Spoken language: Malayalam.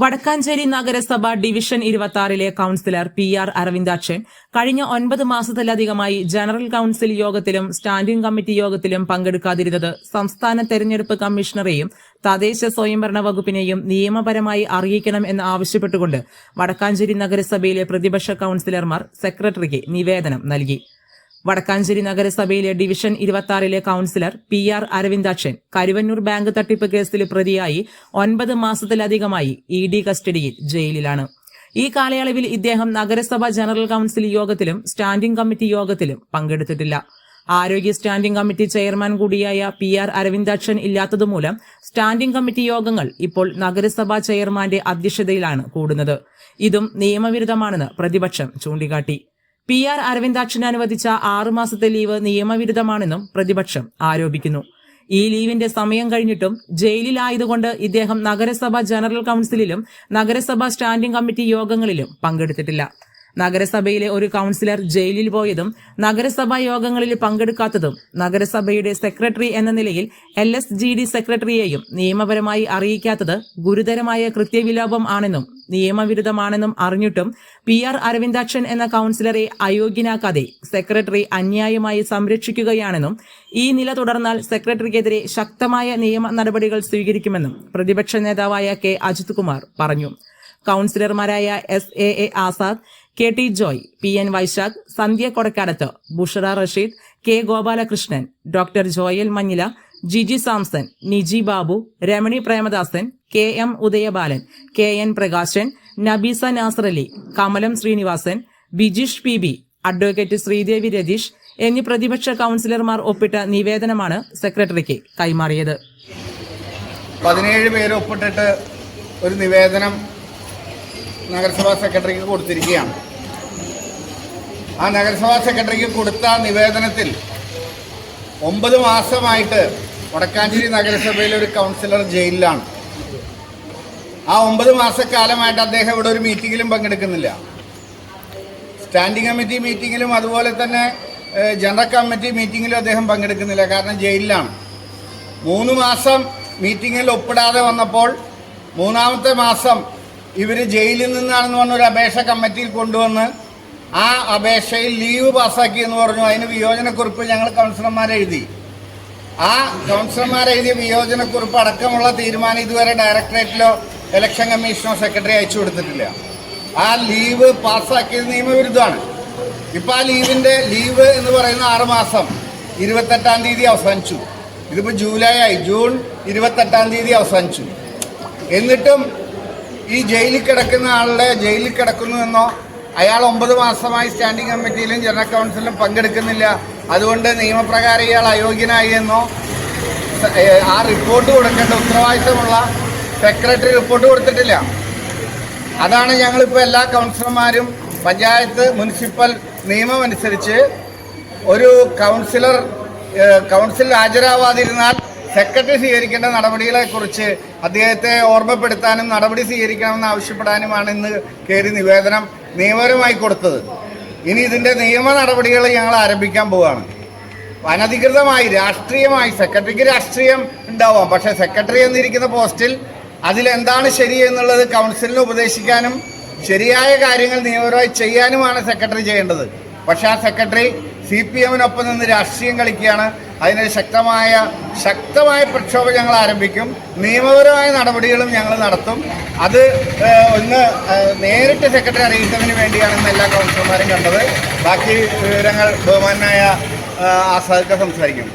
വടക്കാഞ്ചേരി നഗരസഭ ഡിവിഷൻ ഇരുപത്തി ആറിലെ കൌൺസിലർ പി ആർ അരവിന്ദാക്ഷൻ കഴിഞ്ഞ ഒൻപത് മാസത്തിലധികമായി ജനറൽ കൌൺസിൽ യോഗത്തിലും സ്റ്റാൻഡിംഗ് കമ്മിറ്റി യോഗത്തിലും പങ്കെടുക്കാതിരുന്നത് സംസ്ഥാന തെരഞ്ഞെടുപ്പ് കമ്മീഷണറെയും തദ്ദേശ സ്വയംഭരണ വകുപ്പിനെയും നിയമപരമായി അറിയിക്കണം എന്ന് ആവശ്യപ്പെട്ടുകൊണ്ട് വടക്കാഞ്ചേരി നഗരസഭയിലെ പ്രതിപക്ഷ കൌൺസിലർമാർ സെക്രട്ടറിക്ക് നിവേദനം നൽകി. വടക്കാഞ്ചേരി നഗരസഭയിലെ ഡിവിഷൻ ഇരുപത്തിയാറിലെ councillor P R Aravindakshan Karuvannur bank തട്ടിപ്പ് കേസിൽ പ്രതിയായി ഒൻപത് മാസത്തിലധികമായി ഇ ഡി കസ്റ്റഡിയിൽ ജയിലിലാണ്. ഈ കാലയളവിൽ ഇദ്ദേഹം നഗരസഭ ജനറൽ കൌൺസിൽ യോഗത്തിലും സ്റ്റാൻഡിംഗ് കമ്മിറ്റി യോഗത്തിലും പങ്കെടുത്തിട്ടില്ല. ആരോഗ്യ സ്റ്റാൻഡിംഗ് കമ്മിറ്റി ചെയർമാൻ കൂടിയായ പി ആർ അരവിന്ദാക്ഷൻ ഇല്ലാത്തതുമൂലം സ്റ്റാൻഡിംഗ് കമ്മിറ്റി യോഗങ്ങൾ ഇപ്പോൾ നഗരസഭാ ചെയർമാന്റെ അധ്യക്ഷതയിലാണ് കൂടുന്നത്. ഇതും നിയമവിരുദ്ധമാണെന്ന് പ്രതിപക്ഷം ചൂണ്ടിക്കാട്ടി. പി ആർ അരവിന്ദാക്ഷന് അനുവദിച്ച ആറു മാസത്തെ ലീവ് നിയമവിരുദ്ധമാണെന്നും പ്രതിപക്ഷം ആരോപിക്കുന്നു. ഈ ലീവിന്റെ സമയം കഴിഞ്ഞിട്ടും ജയിലിലായതുകൊണ്ട് ഇദ്ദേഹം നഗരസഭ ജനറൽ കൌൺസിലിലും നഗരസഭാ സ്റ്റാൻഡിംഗ് കമ്മിറ്റി യോഗങ്ങളിലും പങ്കെടുത്തിട്ടില്ല. നഗരസഭയിലെ ഒരു കൗൺസിലർ ജയിലിൽ പോയതും നഗരസഭാ യോഗങ്ങളിൽ പങ്കെടുക്കാത്തതും നഗരസഭയുടെ സെക്രട്ടറി എന്ന നിലയിൽ എൽ എസ് ജി ഡി സെക്രട്ടറിയെയും നിയമപരമായി അറിയിക്കാത്തത് ഗുരുതരമായ കൃത്യവിലോപം ആണെന്നും നിയമവിരുദ്ധമാണെന്നും അറിഞ്ഞിട്ടും പി ആർ അരവിന്ദാക്ഷൻ എന്ന കൌൺസിലറെ അയോഗ്യനാക്കാതെ സെക്രട്ടറി അന്യായമായി സംരക്ഷിക്കുകയാണെന്നും ഈ നില തുടർന്നാൽ സെക്രട്ടറിക്കെതിരെ ശക്തമായ നിയമ നടപടികൾ സ്വീകരിക്കുമെന്നും പ്രതിപക്ഷ നേതാവായ കെ അജിത് കുമാർ പറഞ്ഞു. കൌൺസിലർമാരായ S A A Azad K T Joy P N Vaishakh Sandhya Kodakkadath Bushara Rasheed K Gopalakrishnan doctor Joel Manjila Jiji Samson Niji Babu Ramani Premadasan K M Udayabalan K N Prakashan Nabeesa Nasarali Kamalam Sreenivasan Bijish P B advocate Sreedevi Ratheesh എന്നീ പ്രതിപക്ഷ കൗൺസിലർമാർ ഒപ്പിട്ട നിവേദനമാണ് സെക്രട്ടറിക്ക് കൈമാറിയത്. പതിനേഴ് പേര് ഒപ്പിട്ടിട്ട് ഒരു നിവേദനം നഗരസഭാ സെക്രട്ടറിക്ക് കൊടുത്തിരിക്കുകയാണ്. ആ നഗരസഭാ സെക്രട്ടറിക്ക് കൊടുത്ത നിവേദനത്തിൽ ഒമ്പത് മാസമായിട്ട് വടക്കാഞ്ചേരി നഗരസഭയിലെ ഒരു കൗൺസിലർ ജയിലിലാണ്. ആ ഒമ്പത് മാസക്കാലമായിട്ട് അദ്ദേഹം ഇവിടെ ഒരു മീറ്റിങ്ങിലും പങ്കെടുക്കുന്നില്ല. സ്റ്റാൻഡിംഗ് കമ്മിറ്റി മീറ്റിങ്ങിലും അതുപോലെ തന്നെ ജനറൽ കമ്മിറ്റി മീറ്റിങ്ങിലും അദ്ദേഹം പങ്കെടുക്കുന്നില്ല കാരണം ജയിലിലാണ്. മൂന്ന് മാസം മീറ്റിങ്ങിൽ ഒപ്പിടാതെ വന്നപ്പോൾ മൂന്നാമത്തെ മാസം ഇവർ ജയിലിൽ നിന്നാണെന്ന് പറഞ്ഞൊരു അപേക്ഷ കമ്മിറ്റിയിൽ കൊണ്ടുവന്ന് ആ അപേക്ഷയിൽ ലീവ് പാസ്സാക്കി എന്ന് പറഞ്ഞു. അതിന് വിയോജനക്കുറിപ്പ് ഞങ്ങൾ കൗൺസിലർമാർ എഴുതി ആ കൗൺസിലർമാർ എഴുതിയ വിയോജനക്കുറിപ്പ് അടക്കമുള്ള തീരുമാനം ഇതുവരെ ഡയറക്ടറേറ്റിലോ ഇലക്ഷൻ കമ്മീഷനോ സെക്രട്ടറി അയച്ചു കൊടുത്തിട്ടില്ല. ആ ലീവ് പാസ്സാക്കിയത് നിയമവിരുദ്ധമാണ് ഇപ്പം ആ ലീവിന്റെ ലീവ് എന്ന് പറയുന്ന ആറ് മാസം ഇരുപത്തെട്ടാം തീയതി അവസാനിച്ചു. ഇതിപ്പോൾ ജൂലൈ ആയി ജൂൺ ഇരുപത്തെട്ടാം തീയതി അവസാനിച്ചു. എന്നിട്ടും ഈ ജയിലിൽ കിടക്കുന്ന ആളുടെ ജയിലിൽ കിടക്കുന്നു എന്നോ അയാൾ ഒമ്പത് മാസമായി സ്റ്റാൻഡിംഗ് കമ്മിറ്റിയിലും ജനറൽ കൗൺസിലും പങ്കെടുക്കുന്നില്ല. അതുകൊണ്ട് നിയമപ്രകാരം ഇയാൾ അയോഗ്യനായി എന്നോ ആ റിപ്പോർട്ട് കൊടുക്കേണ്ട ഉത്തരവാദിത്തമുള്ള സെക്രട്ടറി റിപ്പോർട്ട് കൊടുത്തിട്ടില്ല. അതാണ് ഞങ്ങളിപ്പോൾ എല്ലാ കൗൺസിലർമാരും പഞ്ചായത്ത് മുനിസിപ്പൽ നിയമം അനുസരിച്ച് ഒരു കൗൺസിലർ കൗൺസിൽ ഹാജരാവാതിരുന്നാൽ സെക്രട്ടറി സ്വീകരിക്കേണ്ട നടപടികളെക്കുറിച്ച് അദ്ദേഹത്തെ ഓർമ്മപ്പെടുത്താനും നടപടി സ്വീകരിക്കണമെന്ന് ആവശ്യപ്പെടാനുമാണ് ഇന്ന് കയറി നിവേദനം നിയമപരമായി കൊടുത്തത്. ഇനി ഇതിന്റെ നിയമ നടപടികൾ ഞങ്ങൾ ആരംഭിക്കാൻ പോവുകയാണ് അനധികൃതമായി രാഷ്ട്രീയമായി സെക്രട്ടറിക്ക് രാഷ്ട്രീയം ഉണ്ടാവാം. പക്ഷേ സെക്രട്ടറി എന്നിരിക്കുന്ന പോസ്റ്റിൽ അതിലെന്താണ് ശരി എന്നുള്ളത് കൗൺസിലിന് ഉപദേശിക്കാനും ശരിയായ കാര്യങ്ങൾ നിയമപരമായി ചെയ്യാനുമാണ് സെക്രട്ടറി ചെയ്യേണ്ടത്. പക്ഷേ ആ സെക്രട്ടറി സി പി എമ്മിനൊപ്പം നിന്ന് രാഷ്ട്രീയം കളിക്കുകയാണ്. അതിനൊരു ശക്തമായ ശക്തമായ പ്രക്ഷോഭം ഞങ്ങൾ ആരംഭിക്കും. നിയമപരമായ നടപടികളും ഞങ്ങൾ നടത്തും. അത് ഒന്ന് നേരിട്ട് സെക്രട്ടറി അറിയിച്ചതിന് വേണ്ടിയാണെന്ന് എല്ലാ കൗൺസിലർമാരും കണ്ടത്. ബാക്കി വിവരങ്ങൾ ബഹുമാനായ ആസാദൊക്കെ സംസാരിക്കും